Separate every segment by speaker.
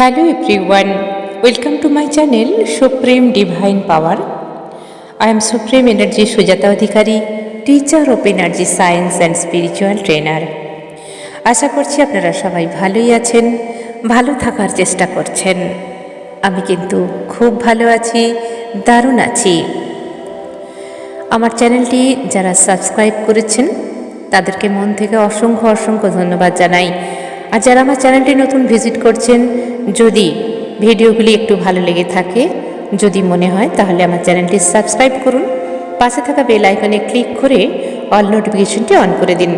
Speaker 1: Hello everyone welcome to my channel supreme divine power I am supreme energy Sujata Adhikari teacher of energy science and spiritual trainer আশা করছি আপনারা সবাই ভালোই আছেন, ভালো থাকার চেষ্টা করছেন। আমি কিন্তু খুব ভালো আছি, দারুণ আছি। আমার চ্যানেলটি যারা সাবস্ক্রাইব করেছেন, তাদেরকে মন থেকে অসংখ্য অসংখ্য ধন্যবাদ জানাই। আর যারা আমার চ্যানেলটি নতুন ভিজিট করছেন যদি ভিডিওগুলি একটু ভালো লেগে থাকে, যদি মনে হয়, তাহলে আমার চ্যানেলটি সাবস্ক্রাইব করুন। পাশে থাকা বেল আইকনে ক্লিক করে অল নোটিফিকেশনটি অন করে দিন।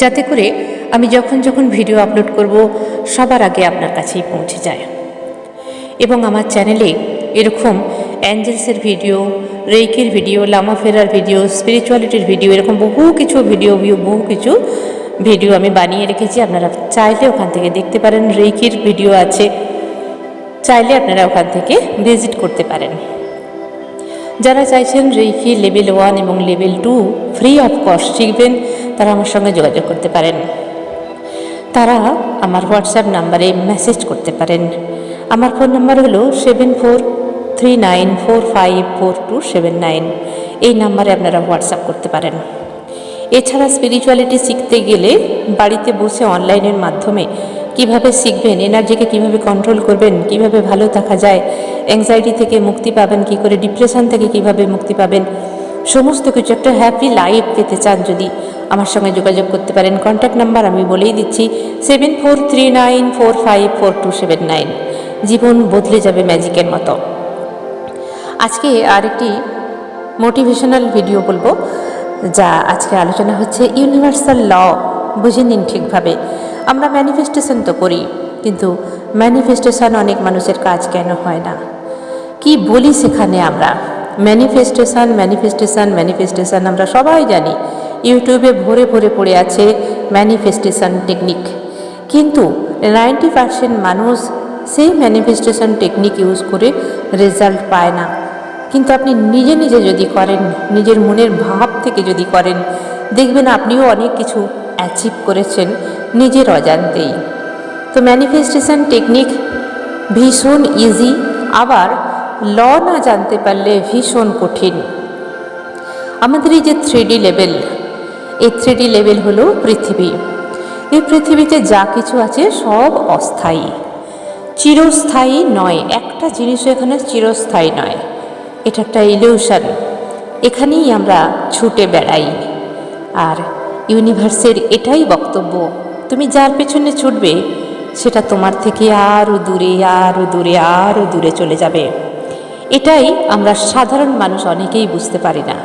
Speaker 1: যাতে করে আমি যখন যখন ভিডিও আপলোড করব, সবার আগে আপনার কাছেই পৌঁছে যায়। এবং আমার চ্যানেলে এরকম অ্যাঞ্জেলসের ভিডিও, রেইকের ভিডিও লামা ফেরার ভিডিও, স্পিরিচুয়ালিটির ভিডিও, এরকম বহু কিছু ভিডিও, বহু কিছু ভিডিও আমি বানিয়ে রেখেছি, আপনারা চাইলে ওখান থেকে দেখতে পারেন রেইকির ভিডিও আছে। চাইলে আপনারা ওখান থেকে ভিজিট করতে পারেন। যারা চাইছেন রেইকি লেভেল ওয়ান এবং level two free of cost শিখবেন, তারা আমার সঙ্গে যোগাযোগ করতে পারেন। তারা আমার হোয়াটসঅ্যাপ নাম্বারে মেসেজ করতে পারেন। আমার ফোন নাম্বার হলো seven four three nine four five four two seven nine. এই নাম্বারে আপনারা হোয়াটসঅ্যাপ করতে পারেন। এছাড়া স্পিরিচুয়ালিটি শিখতে গেলে বাড়িতে বসে অনলাইনের মাধ্যমে কীভাবে শিখবেন এনার্জিকে কীভাবে কন্ট্রোল করবেন, কীভাবে ভালো থাকা যায় অ্যাংজাইটি থেকে মুক্তি পাবেন, কি করে ডিপ্রেশন থেকে কীভাবে মুক্তি পাবেন, সমস্ত কিছু একটা হ্যাপি লাইফ পেতে চান যদি আমার সঙ্গে যোগাযোগ করতে পারেন। কন্ট্যাক্ট নাম্বার আমি বলেই দিচ্ছি seven four three nine four five four two seven nine জীবন বদলে যাবে ম্যাজিকের মতো। আজকে আরেকটি মোটিভেশনাল ভিডিও বলব। যা আজকে আলোচনা হচ্ছে ইউনিভার্সাল ল, বুঝে নিন ঠিকভাবে। আমরা ম্যানিফেস্টেশন তো করি, কিন্তু ম্যানিফেস্টেশন অনেক মানুষের কাজ কেন হয় না? কি বলি সেখানে আমরা? ম্যানিফেস্টেশন ম্যানিফেস্টেশন ম্যানিফেস্টেশন আমরা সবাই জানি। ইউটিউবে ভরে ভরে পড়ে আছে ম্যানিফেস্টেশন টেকনিক কিন্তু নাইনটি পার্সেন্ট মানুষ সেই ম্যানিফেস্টেশন টেকনিক ইউজ করে রেজাল্ট পায় না। কিন্তু আপনি নিজে নিজে যদি করেন, নিজের মনের ভাব থেকে যদি করেন, দেখবেন আপনিও অনেক কিছু অ্যাচিভ করেছেন নিজের অজান্তেই। তো ম্যানিফেস্টেশন টেকনিক ভীষণ ইজি আবার ল না জানতে পারলে ভীষণ কঠিন। আমাদের এই যে থ্রি লেভেল এই থ্রি লেভেল হলো পৃথিবী। এই পৃথিবীতে যা কিছু আছে সব অস্থায়ী। চিরস্থায়ী নয়, একটা জিনিসও এখানে চিরস্থায়ী নয়। এটা একটা ইলিউশন এখানেই আমরা ছুটে বেড়াই। আর ইউনিভার্সের এটাই বক্তব্য, তুমি যার পেছনে ছুটবে, সেটা তোমার থেকে আরও দূরে আরও দূরে আরও দূরে চলে যাবে। এটাই আমরা সাধারণ মানুষ অনেকেই বুঝতে পারি না।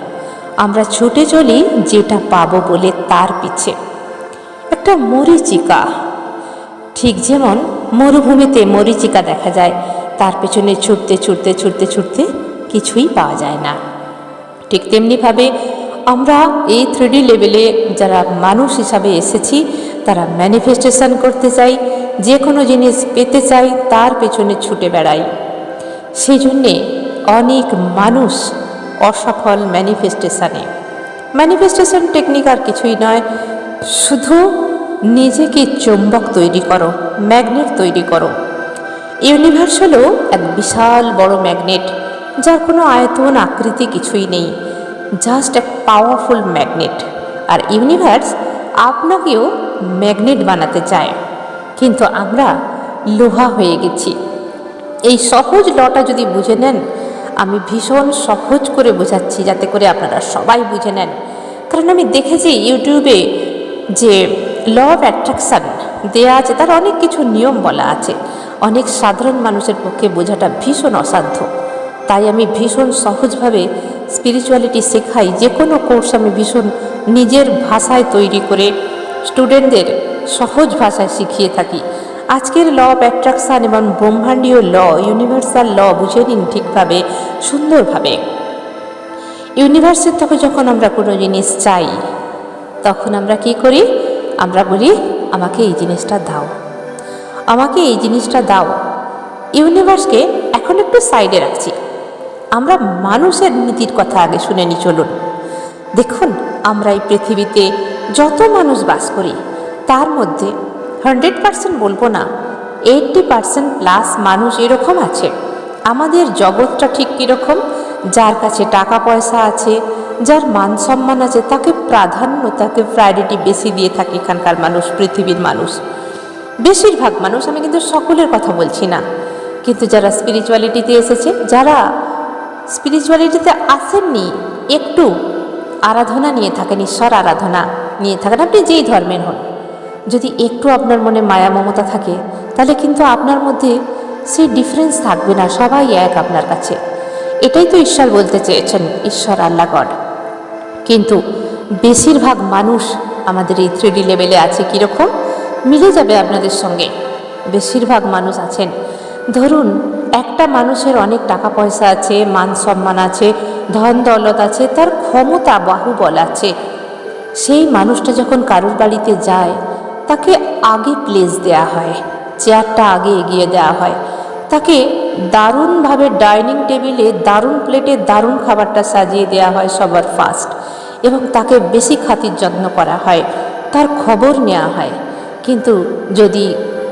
Speaker 1: আমরা ছুটে চলি যেটা পাবো বলে তার পিছে। একটা মরিচিকা, ঠিক যেমন মরুভূমিতে মরিচিকা দেখা যায়, তার পেছনে ছুটতে ছুটতে ছুটতে ছুটতে কিছুই পাওয়া যায় না। ঠিক তেমনিভাবে আমরা এই থ্রিডি লেভেলে যারা মানুষ হিসাবে এসেছি, তারা ম্যানিফেস্টেশন করতে চাই যে কোনো জিনিস পেতে চাই, তার পেছনে ছুটে বেড়াই। সেই জন্যে অনেক মানুষ অসফল ম্যানিফেস্টেশনে ম্যানিফেস্টেশন টেকনিক আর কিছুই নয়, শুধু নিজেকে চুম্বক তৈরি করো ম্যাগনেট তৈরি করো। ইউনিভার্স হলো এক বিশাল বড় ম্যাগনেট যার কোনো আয়তন আকৃতি কিছুই নেই। জাস্ট এক পাওয়ারফুল ম্যাগনেট আর ইউনিভার্স আপনাকেও ম্যাগনেট বানাতে চায়। কিন্তু আমরা লোহা হয়ে গেছি। এই সহজ লটা যদি বুঝে নেন, আমি ভীষণ সহজ করে বোঝাচ্ছি যাতে করে আপনারা সবাই বুঝে নেন। কারণ আমি দেখেছি ইউটিউবে যে ল অফ অ্যাট্রাকশান দেয়া আছে, তার অনেক কিছু নিয়ম বলা আছে। অনেক সাধারণ মানুষের পক্ষে বোঝাটা ভীষণ অসাধ্য। তাই আমি ভীষণ সহজভাবে স্পিরিচুয়ালিটি শেখাই। যে কোনো কোর্স আমি ভীষণ নিজের ভাষায় তৈরি করে স্টুডেন্টদের সহজ ভাষায় শিখিয়ে থাকি। আজকের ল অফ অ্যাট্রাকশান এবং ব্রহ্মাণ্ডীয় ল ইউনিভার্সাল ল বুঝে নিন ঠিকভাবে, সুন্দরভাবে। ইউনিভার্সের থেকে যখন আমরা কোনো জিনিস চাই, তখন আমরা কি করি? আমরা বলি, আমাকে এই জিনিসটা দাও। আমাকে এই জিনিসটা দাও। ইউনিভার্সকে এখন একটু সাইডে রাখছি। আমরা মানুষের নীতির কথা আগে শুনে নি, চলুন। দেখুন, আমরা এই পৃথিবীতে যত মানুষ বাস করি, তার মধ্যে হান্ড্রেড পার্সেন্ট বলব না, এইটটি পার্সেন্ট প্লাস মানুষ এরকম আছে। আমাদের জগৎটা ঠিক কীরকম? যার কাছে টাকা পয়সা আছে, যার মান সম্মান আছে, তাকে প্রাধান্য, তাকে প্রায়োরিটি বেশি দিয়ে থাকে এখানকার মানুষ, পৃথিবীর মানুষ। বেশিরভাগ মানুষ, আমি কিন্তু সকলের কথা বলছি না। কিন্তু যারা স্পিরিচুয়ালিটিতে এসেছে, যারা স্পিরিচুয়ালিটিতে আসেননি, একটু আরাধনা নিয়ে থাকেন ঈশ্বর আরাধনা নিয়ে থাকেন। আপনি যেই ধর্মের হন, যদি একটু আপনার মনে মায়া মমতা থাকে, তাহলে কিন্তু আপনার মধ্যে সেই ডিফারেন্স থাকবে না, সবাই এক আপনার কাছে। এটাই তো ঈশ্বর বলতে চেয়েছেন, ঈশ্বর আল্লাহ গড। কিন্তু বেশিরভাগ মানুষ আমাদের এই থ্রিডি লেভেলে আছে কীরকম? মিলে যাবে আপনাদের সঙ্গে। বেশিরভাগ মানুষ আছেন। ধরুন একটা মানুষের অনেক টাকা পয়সা আছে, মান সম্মান আছে, ধন দৌলত আছে, তার ক্ষমতা বাহুবল আছে। সেই মানুষটা যখন কারুর বাড়িতে যায়, তাকে আগে প্লেস দেয়া হয় চেয়ারটা আগে এগিয়ে দেওয়া হয়। তাকে দারুণভাবে ডাইনিং টেবিলে দারুণ প্লেটে দারুণ খাবারটা সাজিয়ে দেওয়া হয় সবার ফার্স্ট এবং তাকে বেশি খাতির যত্ন করা হয়, তার খবর নেওয়া হয়। কিন্তু যদি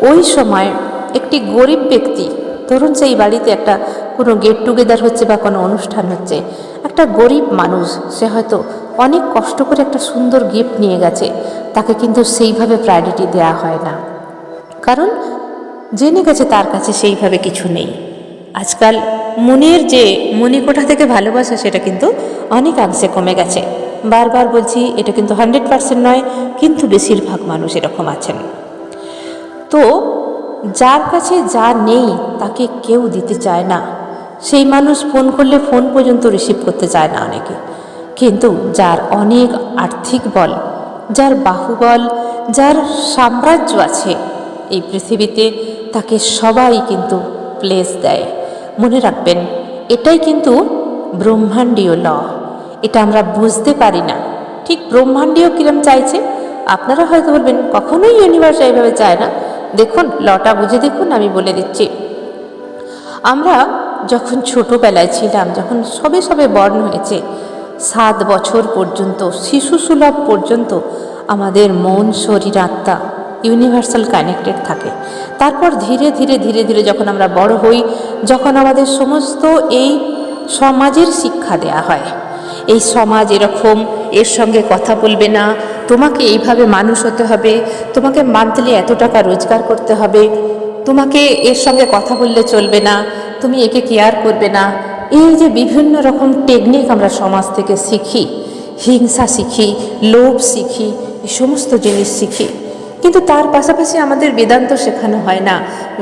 Speaker 1: ওই সময় একটি গরিব ব্যক্তি ধরুন সেই বাড়িতে একটা কোনো গেট টুগেদার হচ্ছে বা কোনো অনুষ্ঠান হচ্ছে, একটা গরিব মানুষ, সে হয়তো অনেক কষ্ট করে একটা সুন্দর গিফট নিয়ে গেছে, তাকে কিন্তু সেইভাবে প্রায়োরিটি দেওয়া হয় না। কারণ জেনে গেছে তার কাছে সেইভাবে কিছু নেই। আজকাল মনের যে মণিকোঠা থেকে ভালোবাসা, সেটা কিন্তু অনেকাংশে কমে গেছে। বারবার বলছি, এটা কিন্তু হান্ড্রেড পার্সেন্ট নয়, কিন্তু বেশিরভাগ মানুষ এরকম আছেন। তো যার কাছে যা নেই তাকে কেউ দিতে চায় না। সেই মানুষ ফোন করলে ফোন পর্যন্ত রিসিভ করতে চায় না অনেকে। কিন্তু যার অনেক আর্থিক বল, যার বাহুবল, যার সাম্রাজ্য আছে, এই পৃথিবীতে তাকে সবাই কিন্তু প্লেস দেয়। মনে রাখবেন, এটাই কিন্তু ব্রহ্মাণ্ডীয় ল। এটা আমরা বুঝতে পারি না। ঠিক ব্রহ্মাণ্ডীয় কিরম চাইছে? আপনারা হয়তো বলবেন, কখনোই ইউনিভার্স এইভাবে চায় না। দেখুন, লটা বুঝে দেখুন, আমি বলে দিচ্ছি। আমরা যখন ছোটোবেলায় ছিলাম, যখন সবে সবে বর্ণ হয়েছে, সাত বছর পর্যন্ত, শিশু সুলভ পর্যন্ত আমাদের মন, শরীর, আত্মা ইউনিভার্সাল কানেক্টেড থাকে। তারপর ধীরে ধীরে ধীরে ধীরে যখন আমরা বড় হই, যখন আমাদের সমস্ত এই সমাজের শিক্ষা দেয়া হয়। এই সমাজ এরকম, এর সঙ্গে কথা বলবে না তোমাকে এইভাবে মানুষ হতে হবে, তোমাকে মান্থলি এত টাকা রোজগার করতে হবে, তোমাকে এর সঙ্গে কথা বললে চলবে না, তুমি একে কেয়ার করবে না। এই যে বিভিন্ন রকম টেকনিক আমরা সমাজ থেকে শিখি, হিংসা শিখি, লোভ শিখি, এই সমস্ত জিনিস শিখি। কিন্তু তার পাশাপাশি আমাদের বেদান্ত শেখানো হয় না,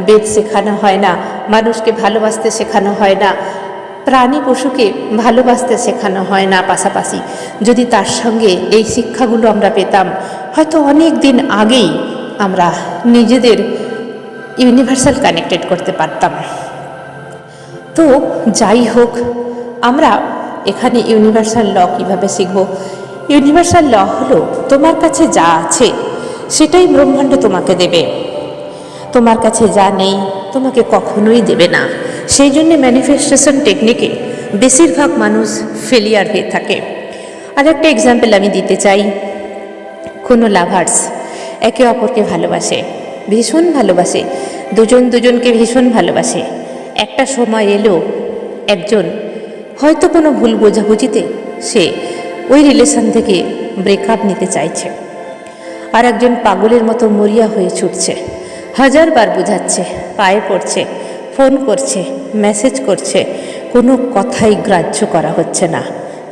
Speaker 1: বেদ শেখানো হয় না, মানুষকে ভালোবাসতে শেখানো হয় না। প্রাণী পশুকে ভালোবাসতে শেখানো হয় না পাশাপাশি। যদি তার সঙ্গে এই শিক্ষাগুলো আমরা পেতাম, হয়তো অনেক দিন আগেই আমরা নিজেদের ইউনিভার্সাল কানেক্টেড করতে পারতাম। তো যাই হোক, আমরা এখানে ইউনিভার্সাল ল কীভাবে শিখব? ইউনিভার্সাল ল হলো, তোমার কাছে যা আছে, সেটাই ব্রহ্মাণ্ড তোমাকে দেবে। তোমার কাছে যা নেই তোমাকে কখনোই দেবে না। সেই জন্য ম্যানিফেস্টেশন টেকনিকে বেশিরভাগ মানুষ ফেলিয়ার হয়ে থাকে। আর একটা এক্সাম্পল আমি দিতে চাই। কোনো লাভার্স একে অপরকে ভালোবাসে, ভীষণ ভালোবাসে, দুজন দুজনকে ভীষণ ভালোবাসে। একটা সময় এলো একজন, হয়তো কোনো ভুল বোঝাবুঝিতে সে ওই রিলেশন থেকে ব্রেকআপ নিতে চাইছে। আর একজন পাগলের মতো মরিয়া হয়ে ছুটছে। হাজারবার বোঝাচ্ছে, পায়ে পড়ছে, ফোন করছে, মেসেজ করছে, কোনো কথাই গ্রাহ্য করা হচ্ছে না।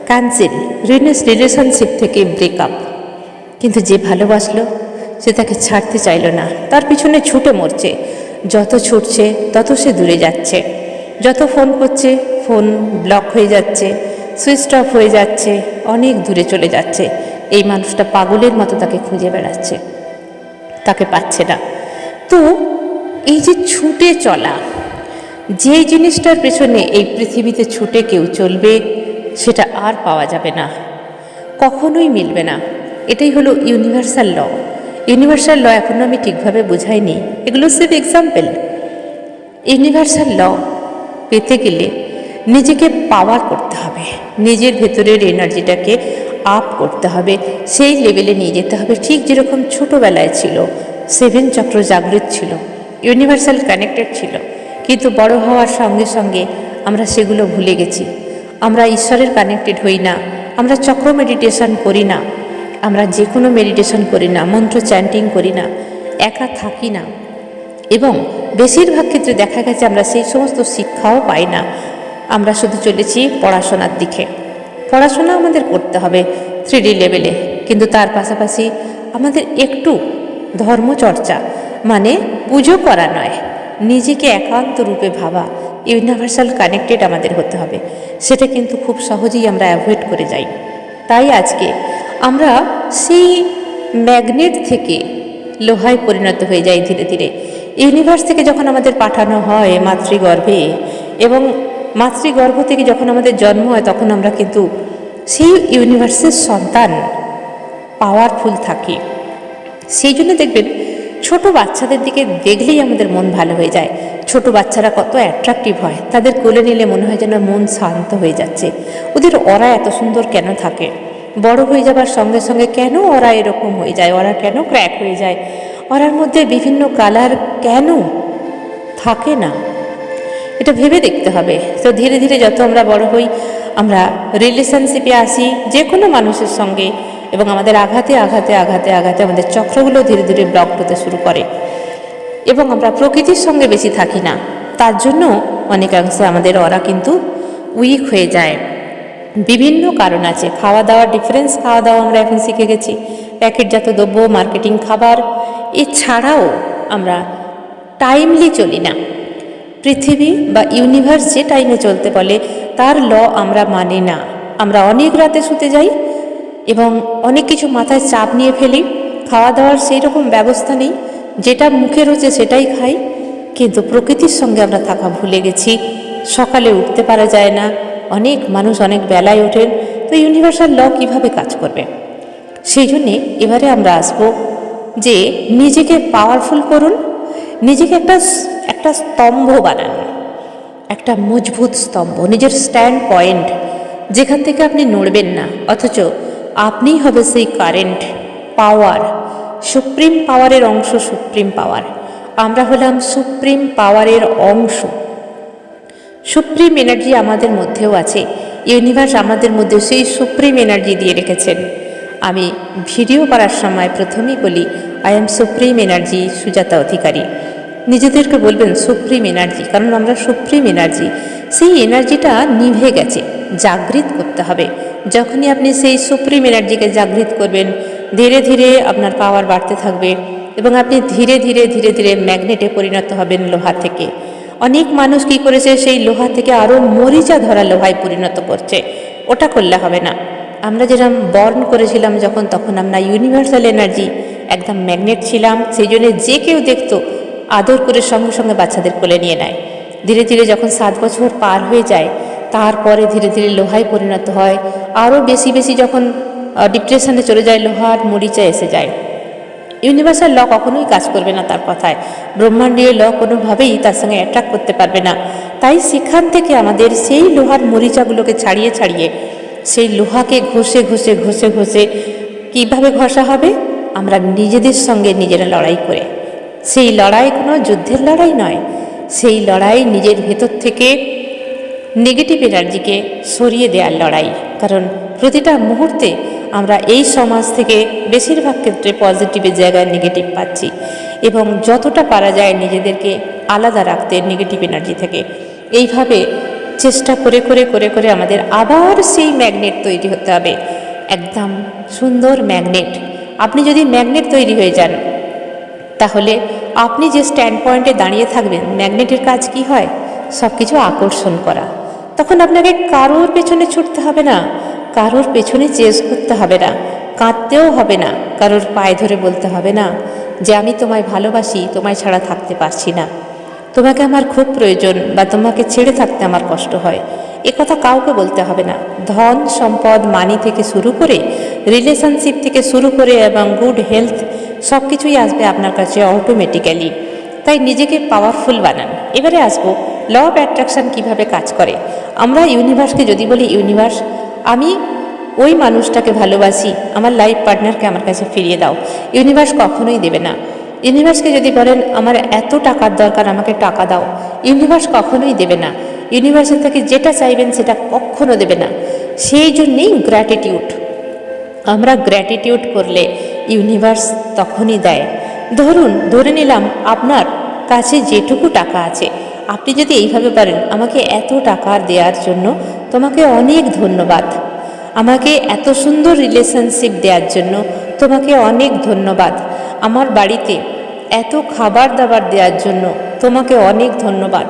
Speaker 1: ক্যান্সেল রিনেস রিলেশনশিপ থেকে ব্রেকআপ কিন্তু যে ভালোবাসলো, সে তাকে ছাড়তে চাইল না। তার পিছনে ছুটে মরছে। যত ছুটছে, তত সে দূরে যাচ্ছে। যত ফোন করছে, ফোন ব্লক হয়ে যাচ্ছে সুইচ অফ হয়ে যাচ্ছে, অনেক দূরে চলে যাচ্ছে। এই মানুষটা পাগলের মতো তাকে খুঁজে বেড়াচ্ছে। তাকে পাচ্ছে না। তো এই যে ছুটে চলা, যে জিনিসটার পেছনে এই পৃথিবীতে ছুটে কেউ চলবে, সেটা আর পাওয়া যাবে না, কখনোই মিলবে না। এটাই হলো ইউনিভার্সাল ল ইউনিভার্সাল ল এখনও আমি ঠিকভাবে বোঝাইনি। এগুলো সিভ এক্সাম্পল ইউনিভার্সাল ল পেতে গেলে নিজেকে পাওয়ার করতে হবে। নিজের ভেতরের এনার্জিটাকে আপ করতে হবে। সেই লেভেলে নিয়ে যেতে হবে। ঠিক যেরকম ছোটোবেলায় ছিল সেভেন চক্র জাগৃত ছিল, ইউনিভার্সাল কানেক্টেড ছিল। কিন্তু বড় হওয়ার সঙ্গে সঙ্গে আমরা সেগুলো ভুলে গেছি। আমরা ঈশ্বরের কানেক্টেড হই না, আমরা চক্র মেডিটেশন করি না, আমরা যে কোনো মেডিটেশন করি না, মন্ত্র চ্যান্টিং করি না, একা থাকি না। এবং বেশিরভাগ ক্ষেত্রে দেখা গেছে আমরা সেই সমস্ত শিক্ষাও পাই না, আমরা শুধু চলেছি পড়াশোনার দিকে। পড়াশোনা আমাদের করতে হবে থ্রি লেভেলে, কিন্তু তার পাশাপাশি আমাদের একটু ধর্মচর্চা মানে পুজো করা নয়। নিজেকে একান্ত রূপে ভাবা ইউনিভার্সাল কানেক্টেড আমাদের হতে হবে। সেটা কিন্তু খুব সহজেই আমরা অ্যাভয়েড করে যাই। তাই আজকে আমরা সেই ম্যাগনেট থেকে লোহায় পরিণত হয়ে যাই ধীরে ধীরে। ইউনিভার্স থেকে যখন আমাদের পাঠানো হয় মাতৃগর্ভে এবং মাতৃগর্ভ থেকে যখন আমাদের জন্ম হয়, তখন আমরা কিন্তু সেই ইউনিভার্সের সন্তান পাওয়ারফুল থাকি। সেই জন্য দেখবেন ছোট বাচ্চাদের দিকে দেখলেই আমাদের মন ভালো হয়ে যায়। ছোট বাচ্চারা কত অ্যাট্রাকটিভ হয়। তাদের কোলে নিলে মনে হয় যেন মন শান্ত হয়ে যাচ্ছে। ওদের ওরা এত সুন্দর কেন থাকে? বড় হয়ে যাবার সঙ্গে সঙ্গে কেন ওরা এরকম হয়ে যায়? ওরা কেন ক্র্যাক হয়ে যায়? ওরার মধ্যে বিভিন্ন কালার কেন থাকে না? এটা ভেবে দেখতে হবে। তো ধীরে ধীরে যত আমরা বড় হই, আমরা রিলেশনশিপে আসি যে কোনো মানুষের সঙ্গে এবং আমাদের আঘাতে আঘাতে আঘাতে আঘাতে আমাদের চক্রগুলো ধীরে ধীরে ব্লক হতে শুরু করে। এবং আমরা প্রকৃতির সঙ্গে বেশি থাকি না। তার জন্য অনেকাংশে আমাদের ওরা কিন্তু উইক হয়ে যায়। বিভিন্ন কারণ আছে। খাওয়া দাওয়া ডিফারেন্স খাওয়া দাওয়া আমরা এখন শিখে গেছি। প্যাকেটজাত দ্রব্য মার্কেটিং খাবার, এছাড়াও আমরা টাইমলি চলি না। পৃথিবী বা ইউনিভার্স যে টাইমে চলতে বলে, তার ল আমরা মানি না। আমরা অনেক রাতে শুতে যাই এবং অনেক কিছু মাথায় চাপ নিয়ে ফেলি। খাওয়া দাওয়ার সেই রকম ব্যবস্থা নেই। যেটা মুখে রয়েছে সেটাই খাই। কিন্তু প্রকৃতির সঙ্গে আমরা থাকা ভুলে গেছি। সকালে উঠতে পারা যায় না। অনেক মানুষ অনেক বেলায় ওঠেন। তো ইউনিভার্সাল ল কীভাবে কাজ করবে? সেই জন্যে এবারে আমরা আসব যে নিজেকে পাওয়ারফুল করুন। নিজেকে একটা একটা স্তম্ভ বানান। একটা মজবুত স্তম্ভ, নিজের স্ট্যান্ড পয়েন্ট যেখান থেকে আপনি নড়বেন না। অথচ আপনিই হবে সেই কারেন্ট পাওয়ার সুপ্রিম পাওয়ারের অংশ সুপ্রিম পাওয়ার আমরা হলাম সুপ্রিম পাওয়ারের অংশ। সুপ্রিম এনার্জি আমাদের মধ্যেও আছে। ইউনিভার্স আমাদের মধ্যে সেই সুপ্রিম এনার্জি দিয়ে রেখেছেন। আমি ভিডিও করার সময় প্রথমেই বলি I am supreme energy Sujata Adhikari. নিজেদেরকে বলবেন সুপ্রিম এনার্জি কারণ আমরা সুপ্রিম এনার্জি সেই এনার্জিটা নিভে গেছে। জাগৃত করতে হবে। যখনই আপনি সেই সুপ্রিম এনার্জিকে জাগৃত করবেন, ধীরে ধীরে আপনার পাওয়ার বাড়তে থাকবে এবং আপনি ধীরে ধীরে ধীরে ধীরে ম্যাগনেটে পরিণত হবেন লোহা থেকে। অনেক মানুষ কি করেছে, সেই লোহা থেকে আরও মরিচা ধরা লোহায় পরিণত করছে। ওটা করলে হবে না। আমরা যেরকম বর্ন করেছিলাম যখন, তখন আমরা ইউনিভার্সাল এনার্জি একদম ম্যাগনেট ছিলাম, সেই জন্য যে কেউ দেখতো, আদর করে সঙ্গে সঙ্গে বাচ্চাদের কোলে নিয়ে নেয়। ধীরে ধীরে যখন সাত বছর পার হয়ে যায় তারপরে ধীরে ধীরে লোহায় পরিণত হয়। আরও বেশি বেশি যখন ডিপ্রেশনে চলে যায়, লোহার মরিচা এসে যায়। ইউনিভার্সাল ল কখনোই কাজ করবে না তার কথায়। ব্রহ্মাণ্ডীয় ল কোনোভাবেই তার সঙ্গে অ্যাট্রাক্ট করতে পারবে না। তাই সেখান থেকে আমাদের সেই লোহার মরিচাগুলোকে ছাড়িয়ে ছাড়িয়ে, সেই লোহাকে ঘষে ঘষে ঘষে ঘষে কীভাবে ঘষা হবে? আমরা নিজেদের সঙ্গে নিজেরা লড়াই করে। সেই লড়াই কোনো যুদ্ধের লড়াই নয়। সেই লড়াই নিজের ভেতর থেকে নেগেটিভ এনার্জিকে সরিয়ে দেওয়ার লড়াই। কারণ প্রতিটা মুহূর্তে আমরা এই সমাজ থেকে বেশিরভাগ ক্ষেত্রে পজিটিভের জায়গায় নেগেটিভ পাচ্ছি এবং যতটা পারা যায় নিজেদেরকে আলাদা রাখতে নেগেটিভ এনার্জি থেকে। এইভাবে চেষ্টা করে করে করে করে আমাদের আবার সেই ম্যাগনেট তৈরি হতে হবে। একদম সুন্দর ম্যাগনেট। আপনি যদি ম্যাগনেট তৈরি হয়ে যান, তাহলে আপনি যে স্ট্যান্ড পয়েন্টে দাঁড়িয়ে থাকবেন, ম্যাগনেটের কাজ কি হয়? সব কিছু আকর্ষণ করা। তখন আপনাকে কারোর পেছনে ছুটতে হবে না, কারোর পেছনে চেস করতে হবে না, কাঁদতেও হবে না, কারোর পায়ে ধরে বলতে হবে না যে আমি তোমায় ভালোবাসি, তোমায় ছাড়া থাকতে পারছি না। তোমাকে আমার খুব প্রয়োজন বা তোমাকে ছেড়ে থাকতে আমার কষ্ট হয়। এ কথা কাউকে বলতে হবে না। ধন, সম্পদ মানি থেকে শুরু করে রিলেশনশিপ থেকে শুরু করে এবং গুড হেলথ সব কিছুই আসবে আপনার কাছে অটোমেটিক্যালি তাই নিজেকে পাওয়ারফুল বানান। এবারে আসব ল অফ অ্যাট্রাকশান কীভাবে কাজ করে? আমরা ইউনিভার্সকে যদি বলি ইউনিভার্স আমি ওই মানুষটাকে ভালোবাসি, আমার লাইফ পার্টনারকে আমার কাছে ফিরিয়ে দাও। ইউনিভার্স কখনোই দেবে না। ইউনিভার্সকে যদি বলেন, আমার এত টাকার দরকার, আমাকে টাকা দাও। ইউনিভার্স কখনোই দেবে না। ইউনিভার্সের থেকে যেটা চাইবেন, সেটা কখনো দেবে না। সেই জন্যেই গ্র্যাটিটিউড আমরা গ্র্যাটিটিউড করলে ইউনিভার্স তখনই দেয়। ধরুন, ধরে নিলাম আপনার কাছে যেটুকু টাকা আছে আপনি যদি এইভাবে পারেন, আমাকে এত টাকা দেওয়ার জন্য তোমাকে অনেক ধন্যবাদ। আমাকে এত সুন্দর রিলেশনশিপ দেওয়ার জন্য তোমাকে অনেক ধন্যবাদ। আমার বাড়িতে এত খাবার দাবার দেওয়ার জন্য তোমাকে অনেক ধন্যবাদ।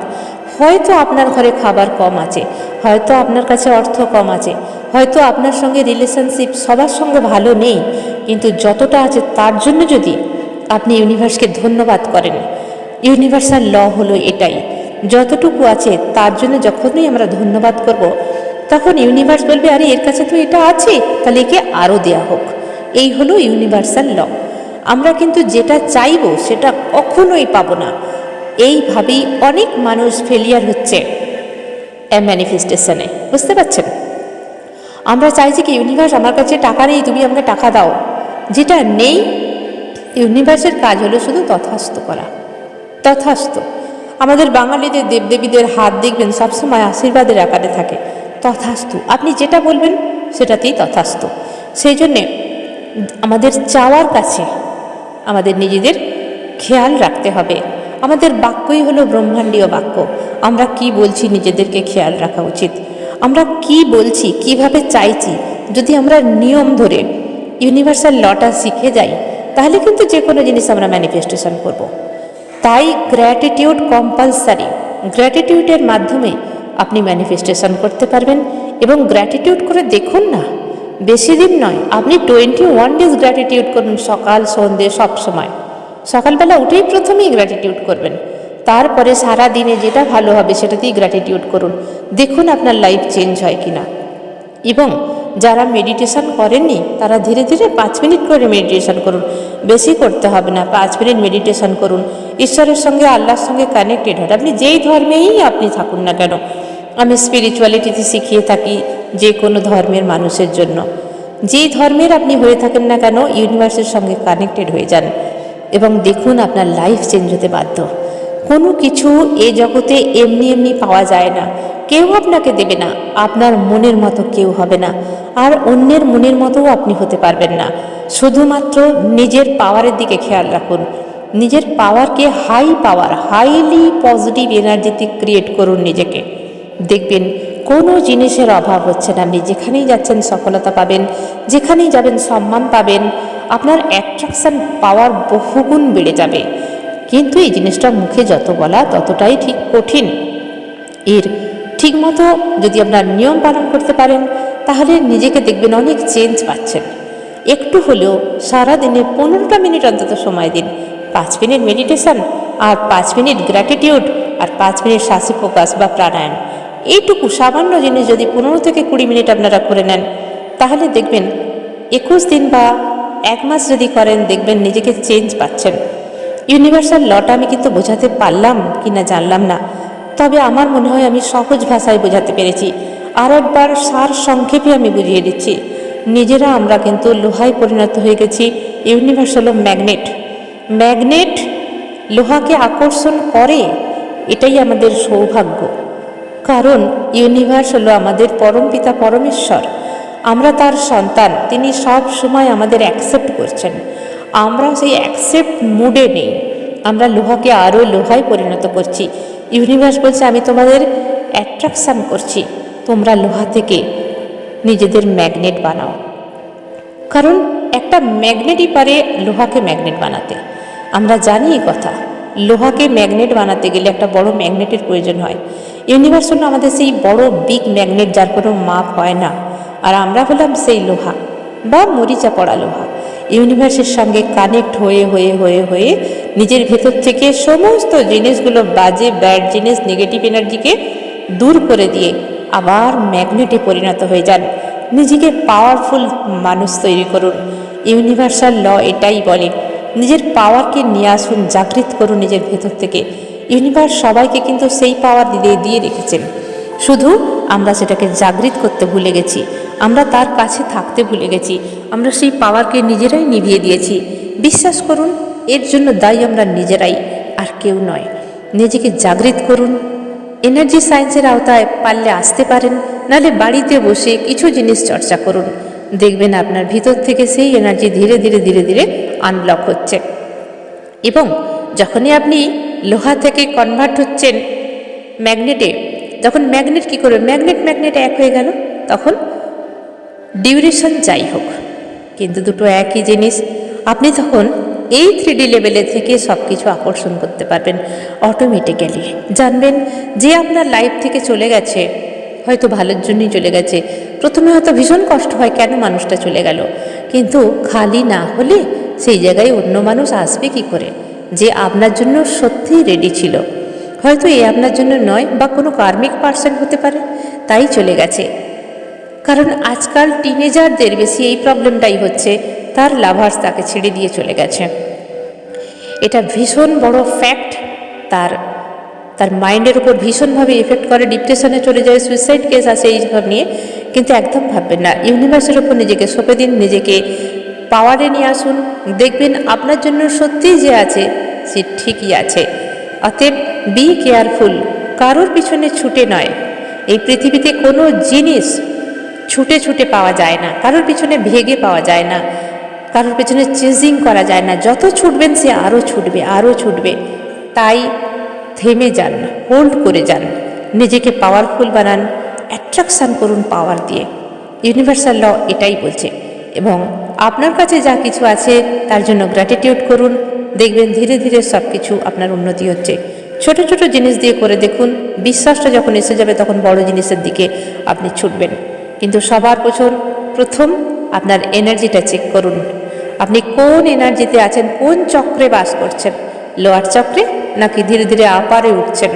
Speaker 1: হয়তো আপনার ঘরে খাবার কম আছে, হয়তো আপনার কাছে অর্থ কম আছে, হয়তো আপনার সঙ্গে রিলেশনশিপ সবার সঙ্গে ভালো নেই, কিন্তু যতটা আছে তার জন্য যদি আপনি ইউনিভার্সকে ধন্যবাদ করেন। ইউনিভার্সাল ল হলো এটাই। যতটুকু আছে, তার জন্য যখনই আমরা ধন্যবাদ করব, তখন ইউনিভার্স বলবে, আরে, এর কাছে তো এটা আছে, তাহলে একে আরও দেয়া হোক। এই হলো ইউনিভার্সাল ল আমরা কিন্তু যেটা চাইব, সেটা কখনোই পাবো না। এইভাবেই অনেক মানুষ ফেলিয়ার হচ্ছে ম্যানিফেস্টেশনে বুঝতে পারছেন? আমরা চাইছি কি ইউনিভার্স আমার কাছে টাকা নেই, তুমি আমাকে টাকা দাও। যেটা নেই ইউনিভার্সের কাজ হলো শুধু তথাস্থ করা। তথাস্থ। আমাদের বাঙালিদের দেবদেবীদের হাত দেখবেন সবসময় আশীর্বাদের আকারে থাকে। তথাস্তু। আপনি যেটা বলবেন, সেটাতেই তথাস্তু। সেই জন্যে আমাদের চাওয়ার কাছে আমাদের নিজেদের খেয়াল রাখতে হবে। আমাদের বাক্যই হলো ব্রহ্মাণ্ডীয় বাক্য। আমরা কি বলছি নিজেদেরকে খেয়াল রাখা উচিত। আমরা কি বলছি, কীভাবে চাইছি, যদি আমরা নিয়ম ধরে ইউনিভার্সাল লটা শিখে যাই, তাহলে কিন্তু যে কোনো জিনিস আমরা ম্যানিফেস্টেশন করব। তাই গ্র্যাটিটিউড কম্পালসারি গ্র্যাটিটিউডের মাধ্যমে আপনি ম্যানিফেস্টেশন করতে পারবেন এবং গ্র্যাটিটিউড করে দেখুন না। বেশি দিন নয়, আপনি টোয়েন্টি ওয়ান ডেজ গ্র্যাটিটিউড করুন সকাল সন্ধে সব সময়। সকালবেলা উঠেই প্রথমেই গ্র্যাটিটিউড করবেন। তারপরে সারা দিনে যেটা ভালো হবে সেটাতেই গ্র্যাটিটিউড করুন। দেখুন আপনার লাইফ চেঞ্জ হয় কি না এবং যারা মেডিটেশন করেননি, তারা ধীরে ধীরে পাঁচ মিনিট করে মেডিটেশন করুন। বেশি করতে হবে না। পাঁচ মিনিট মেডিটেশন করুন। ঈশ্বরের সঙ্গে, আল্লাহর সঙ্গে কানেক্টেড হন। আপনি যেই ধর্মেই আপনি থাকুন না কেন। আমি স্পিরিচুয়ালিটিতে শিখিয়ে থাকি যে কোনো ধর্মের মানুষের জন্য। যেই ধর্মের আপনি হয়ে থাকেন না কেন ইউনিভার্সের সঙ্গে কানেক্টেড হয়ে যান এবং দেখুন আপনার লাইফ চেঞ্জ হতে বাধ্য। কোনো কিছু এ জগতে এমনি এমনি পাওয়া যায় না। কেউ আপনাকে দেবে না। আপনার মনের মতো কেউ হবে না। আর অন্যের মনের মতোও আপনি হতে পারবেন না। শুধুমাত্র নিজের পাওয়ারের দিকে খেয়াল রাখুন। নিজের পাওয়ারকে হাই পাওয়ার হাইলি পজিটিভ এনার্জিতে ক্রিয়েট করুন নিজেকে। দেখবেন, কোনো জিনিসের অভাব হচ্ছে না। আপনি যেখানেই যাচ্ছেন, সফলতা পাবেন। যেখানেই যাবেন, সম্মান পাবেন। আপনার অ্যাট্রাকশান পাওয়ার বহুগুণ বেড়ে যাবে। কিন্তু এই জিনিসটা মুখে যত বলা ততটাই ঠিক কঠিন। এর ঠিকমতো যদি আপনার নিয়ম পালন করতে পারেন, তাহলে নিজেকে দেখবেন অনেক চেঞ্জ পাচ্ছেন। একটু হলেও সারা দিনে পনেরোটা মিনিট অন্তত সময় দিন। পাঁচ মিনিট মেডিটেশন আর পাঁচ মিনিট গ্র্যাটিটিউড আর পাঁচ মিনিট শ্বাসে ফোকাস বা প্রাণায়াম। এইটুকু সামান্য জিনিস যদি পনেরো থেকে কুড়ি মিনিট আপনারা করে নেন, তাহলে দেখবেন একুশ দিন বা এক মাস যদি করেন, দেখবেন নিজেকে চেঞ্জ পাচ্ছেন। ইউনিভার্সাল লটা আমি কিন্তু বোঝাতে পারলাম কি না জানলাম না। তবে আমার মনে হয় আমি সহজ ভাষায় বোঝাতে পেরেছি। আর একবার সার সংক্ষেপে আমি বুঝিয়ে দিচ্ছি। নিজেরা আমরা কিন্তু লোহায় পরিণত হয়ে গেছি ইউনিভার্স হলো ম্যাগনেট ম্যাগনেট লোহাকে আকর্ষণ করে, এটাই আমাদের সৌভাগ্য। কারণ ইউনিভার্স হলো আমাদের পরমপিতা পরমেশ্বর। আমরা তার সন্তান, তিনি সব সময় আমাদের অ্যাকসেপ্ট করছেন। আমরা সেই অ্যাকসেপ্ট মুডে নেই। আমরা লোহাকে আরও লোহায় পরিণত করছি। ইউনিভার্স বলছে, আমি তোমাদের অ্যাট্রাকশান করছি। তোমরা লোহা থেকে নিজেদের ম্যাগনেট বানাও। কারণ একটা ম্যাগনেটই পারে লোহাকে ম্যাগনেট বানাতে। আমরা জানি এই কথা। লোহাকে ম্যাগনেট বানাতে গেলে একটা বড় ম্যাগনেটের প্রয়োজন হয়। ইউনিভার্স হলো আমাদের সেই বড়, বিগ ম্যাগনেট যার কোনো মাপ হয় না। আর আমরা হলাম সেই লোহা বা মরিচা পড়া লোহা। ইউনিভার্সের সঙ্গে কানেক্ট হয়ে হয়ে হয়ে হয়ে নিজের ভেতর থেকে সমস্ত জিনিসগুলো বাজে ব্যাড জিনিস নেগেটিভ এনার্জিকে দূর করে দিয়ে আবার ম্যাগনেটে পরিণত হয়ে যান। নিজেকে পাওয়ারফুল মানুষ তৈরি করুন। ইউনিভার্সাল ল এটাই বলে, নিজের পাওয়ারকে নিয়ে আসুন, জাগৃত করুন নিজের ভেতর থেকে। ইউনিভার্স সবাইকে কিন্তু সেই পাওয়ার দিয়ে দিয়ে রেখেছেন শুধু আমরা সেটাকে জাগৃত করতে ভুলে গেছি। আমরা তার কাছে থাকতে ভুলে গেছি। আমরা সেই পাওয়ারকে নিজেরাই নিভিয়ে দিয়েছি। বিশ্বাস করুন, এর জন্য দায়ী আমরা নিজেরাই, আর কেউ নয়। নিজেকে জাগৃত করুন। এনার্জি সায়েন্সের আওতায় পারলে আসতে পারেন, নাহলে বাড়িতে বসে কিছু জিনিস চর্চা করুন। দেখবেন আপনার ভিতর থেকে সেই এনার্জি ধীরে ধীরে ধীরে ধীরে আনলক হচ্ছে। এবং যখনই আপনি লোহা থেকে কনভার্ট হচ্ছেন ম্যাগনেটে যখন ম্যাগনেট কী করবে? ম্যাগনেট ম্যাগনেট এক হয়ে গেল, তখন ডিউরেশন যাই হোক। কিন্তু দুটো একই জিনিস, আপনি তখন এই থ্রিডি লেভেলে থেকে সব কিছু আকর্ষণ করতে পারবেন অটোমেটিক্যালি জানবেন যে আপনার লাইফ থেকে চলে গেছে, হয়তো ভালোর জন্যই চলে গেছে। প্রথমে হয়তো ভীষণ কষ্ট হয় কেন মানুষটা চলে গেল। কিন্তু খালি না হলে সেই জায়গায় অন্য মানুষ আসবে কি করে? যে আপনার জন্য সত্যিই রেডি ছিল। হয়তো এ আপনার জন্য নয় বা কোনো কার্মিক পার্সন হতে পারে, তাই চলে গেছে। কারণ আজকাল টিনেজারদের বেশি এই প্রবলেমটাই হচ্ছে। তার লাভার্স তাকে ছেড়ে দিয়ে চলে গেছে। এটা ভীষণ বড় ফ্যাক্ট তার তার মাইন্ডের উপর ভীষণভাবে এফেক্ট করে। ডিপ্রেশনে চলে যায় সুইসাইড কেস আসে এই সব নিয়ে। কিন্তু একদম ভাববেন না। ইউনিভার্সের উপর নিজেকে সঁপে দিন, নিজেকে পাওয়ারে নিয়ে আসুন। দেখবেন আপনার জন্য সত্যিই যে আছে, সে ঠিকই আছে। অতএব বি কেয়ারফুল কারোর পিছনে ছুটে নয়। এই পৃথিবীতে কোনো জিনিস ছুটে ছুটে পাওয়া যায় না। কারোর পিছনে ভেগে পাওয়া যায় না। কারোর পেছনে চেজিং করা যায় না। যত ছুটবেন সে আরও ছুটবে আরও ছুটবে। তাই থেমে যান হোল্ড করে যান। নিজেকে পাওয়ারফুল বানান অ্যাট্রাকশান করুন পাওয়ার দিয়ে। ইউনিভার্সাল ল এটাই বলছে। এবং আপনার কাছে যা কিছু আছে, তার জন্য গ্র্যাটিটিউড করুন। দেখবেন ধীরে ধীরে সব কিছু আপনার উন্নতি হচ্ছে। ছোট ছোট জিনিস দিয়ে করে দেখুন। বিশ্বাসটা যখন এসে যাবে, তখন বড় জিনিসের দিকে আপনি ছুটবেন। কিন্তু সবার প্রথম প্রথম আপনার এনার্জিটা চেক করুন। আপনি কোন এনার্জিতে আছেন, কোন চক্রে বাস করছেন? লোয়ার চক্রে নাকি ধীরে ধীরে আপারে উঠছেন?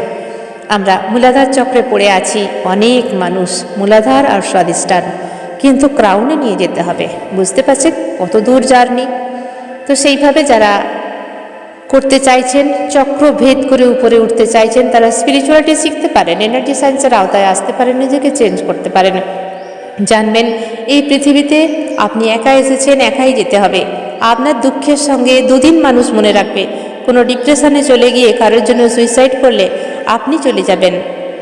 Speaker 1: আমরা মূলাধার চক্রে পড়ে আছি, অনেক মানুষ মূলাধার আর স্বাদিষ্ঠান কিন্তু ক্রাউনে নিয়ে যেতে হবে। বুঝতে পারছেন কত দূর জার্নি? তো সেইভাবে যারা করতে চাইছেন, চক্র ভেদ করে উপরে উঠতে চাইছেন, তারা স্পিরিচুয়ালিটি শিখতে পারেন এনার্জি সায়েন্সের আওতায় আসতে পারেন, নিজেকে চেঞ্জ করতে পারেন। জানবেন, এই পৃথিবীতে আপনি একা এসেছেন, একাই যেতে হবে। আপনার দুঃখের সঙ্গে দুদিন মানুষ মনে রাখবে। কোনো ডিপ্রেশনে চলে গিয়ে কারোর জন্য সুইসাইড করলে আপনি চলে যাবেন।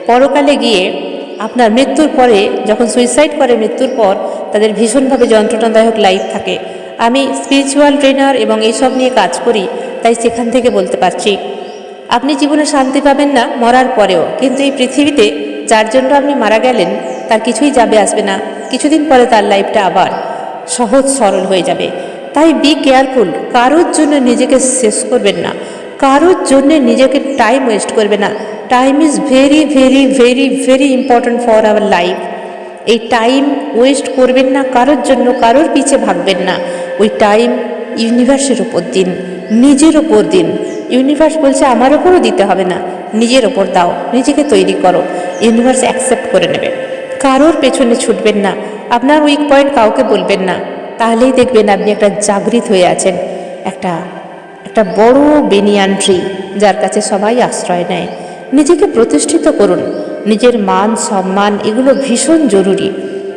Speaker 1: পরকালে গিয়ে আপনার মৃত্যুর পরে, যখন সুইসাইড করে মৃত্যুর পর, তাদের ভীষণভাবে যন্ত্রণাদায়ক লাইফ থাকে। আমি স্পিরিচুয়াল ট্রেনার এবং এইসব নিয়ে কাজ করি, তাই সেখান থেকে বলতে পারছি। আপনি জীবনে শান্তি পাবেন না মরার পরেও, কিন্তু এই পৃথিবীতে যার জন্য আপনি মারা গেলেন তার কিছুই যাবে আসবে না। কিছুদিন পরে তার লাইফটা আবার সহজ সরল হয়ে যাবে। তাই বি কেয়ারফুল কারোর জন্য নিজেকে শেষ করবেন না। কারোর জন্য নিজেকে টাইম ওয়েস্ট করবে না। Time is very very very very important for our life এই টাইম ওয়েস্ট করবেন না কারোর জন্য, কারোর পিছে ভাগবেন না। ওই টাইম ইউনিভার্সের ওপর দিন, নিজের ওপর দিন। ইউনিভার্স বলছে, আমার ওপরও দিতে হবে না। নিজের ওপর দাও, নিজেকে তৈরি করো। ইউনিভার্স অ্যাকসেপ্ট করে নেবে। কারোর পেছনে ছুটবেন না। আপনার উইক পয়েন্ট কাউকে বলবেন না। তাহলেই দেখবেন আপনি একটা জাগৃত হয়ে আছেন। একটা একটা বড় বেনিয়ান ট্রি যার কাছে সবাই আশ্রয় নেয়। নিজেকে প্রতিষ্ঠিত করুন। নিজের মান সম্মান এগুলো ভীষণ জরুরি।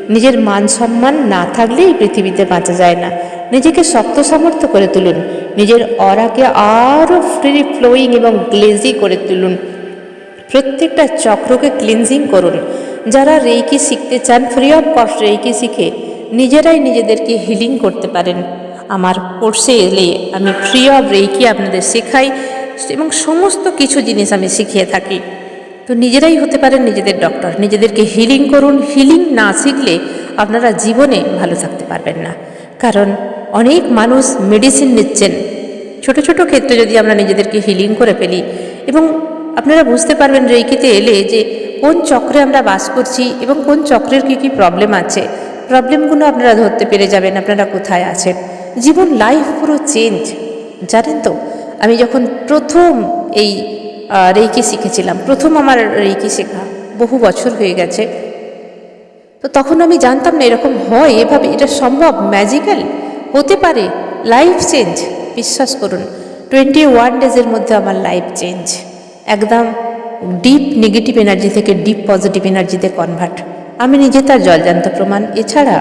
Speaker 1: নিজের মান সম্মান না থাকলে এই পৃথিবীতে বাঁচা যায় না। নিজেকে শক্ত সামর্থ্য করে তুলুন। নিজের অরাকে আরও ফ্রি ফ্লোয়িং এবং গ্লেজি করে তুলুন। প্রত্যেকটা চক্রকে ক্লিনজিং করুন। যারা রেইকি শিখতে চান ফ্রি অফ কস্ট রেইকি শিখে নিজেরাই নিজেদেরকে হিলিং করতে পারেন। আমার কোর্সে এলে আমি ফ্রি অফ রেইকি আপনাদের শেখাই এবং সমস্ত কিছু জিনিস আমি শিখিয়ে থাকি। তো নিজেরাই হতে পারেন নিজেদের ডক্টর নিজেদেরকে হিলিং করুন। হিলিং না শিখলে আপনারা জীবনে ভালো থাকতে পারবেন না। কারণ অনেক মানুষ মেডিসিন নিচ্ছেন। ছোট ছোট ক্ষেত্রে যদি আমরা নিজেদেরকে হিলিং করে ফেলি এবং আপনারা বুঝতে পারবেন রেইকিতে এলে যে কোন চক্রে আমরা বাস করছি এবং কোন চক্রের কী কী প্রবলেম আছে। প্রবলেমগুলো আপনারা ধরতে পেরে যাবেন আপনারা কোথায় আছেন। জীবন লাইফ পুরো চেঞ্জ জানেন তো, আমি যখন প্রথম এই রেইকি শিখেছিলাম, প্রথম আমার রেইকি শেখা বহু বছর হয়ে গেছে। তো তখন আমি জানতাম না এরকম হয়, এভাবে এটা সম্ভব ম্যাজিক্যাল হতে পারে লাইফ চেঞ্জ বিশ্বাস করুন টোয়েন্টি ওয়ান ডেজের মধ্যে আমার লাইফ চেঞ্জ একদম ডিপ নেগেটিভ এনার্জি থেকে ডিপ পজিটিভ এনার্জিতে কনভার্ট আমি নিজে তার জলজান্ত প্রমাণ। এছাড়া,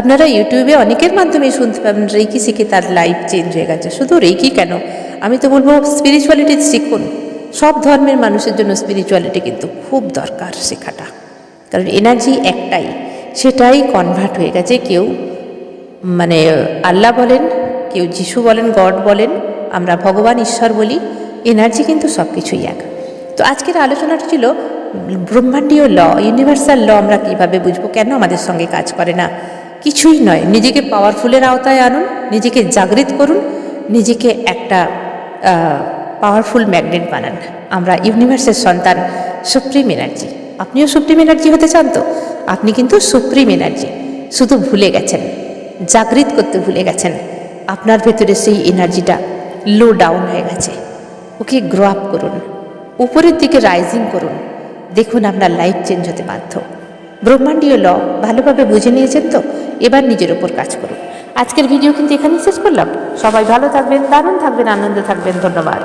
Speaker 1: আপনারা ইউটিউবে অনেকের মাধ্যমে শুনতে পাবেন রেকি শিখে তার লাইফ চেঞ্জ হয়ে গেছে। শুধু রেকি কেন? আমি তো বলব স্পিরিচুয়ালিটি শিখুন সব ধর্মের মানুষের জন্য স্পিরিচুয়ালিটি কিন্তু খুব দরকার শেখাটা। কারণ এনার্জি একটাই, সেটাই কনভার্ট হয়ে গেছে। কেউ মানে আল্লাহ বলেন, কেউ যিশু বলেন, গড বলেন, আমরা ভগবান, ঈশ্বর বলি এনার্জি কিন্তু সব কিছুই এক। তো আজকের আলোচনাটা ছিল, ব্রহ্মাণ্ডীয় ল ইউনিভার্সাল ল আমরা কীভাবে বুঝব? কেন আমাদের সঙ্গে কাজ করে না? কিছুই নয়, নিজেকে পাওয়ারফুলের আওতায় আনুন, নিজেকে জাগৃত করুন, নিজেকে একটা পাওয়ারফুল ম্যাগনেট বানান। আমরা ইউনিভার্সের সন্তান সুপ্রিম এনার্জি আপনিও সুপ্রিম এনার্জি হতে চান তো? আপনি কিন্তু সুপ্রিম এনার্জি শুধু ভুলে গেছেন, জাগৃত করতে ভুলে গেছেন। আপনার ভেতরে সেই এনার্জিটা লো ডাউন হয়ে গেছে। ওকে গ্রো আপ করুন। উপরের দিকে রাইজিং করুন। দেখুন আপনার লাইফ চেঞ্জ হতে বাধ্য। ব্রহ্মাণ্ডীয় ল ভালোভাবে বুঝে নিয়েছেন তো? এবার নিজের ওপর কাজ করুন। আজকের ভিডিও কিন্তু এখানেই শেষ করলাম। সবাই ভালো থাকবেন, দারুণ থাকবেন, আনন্দে থাকবেন। ধন্যবাদ।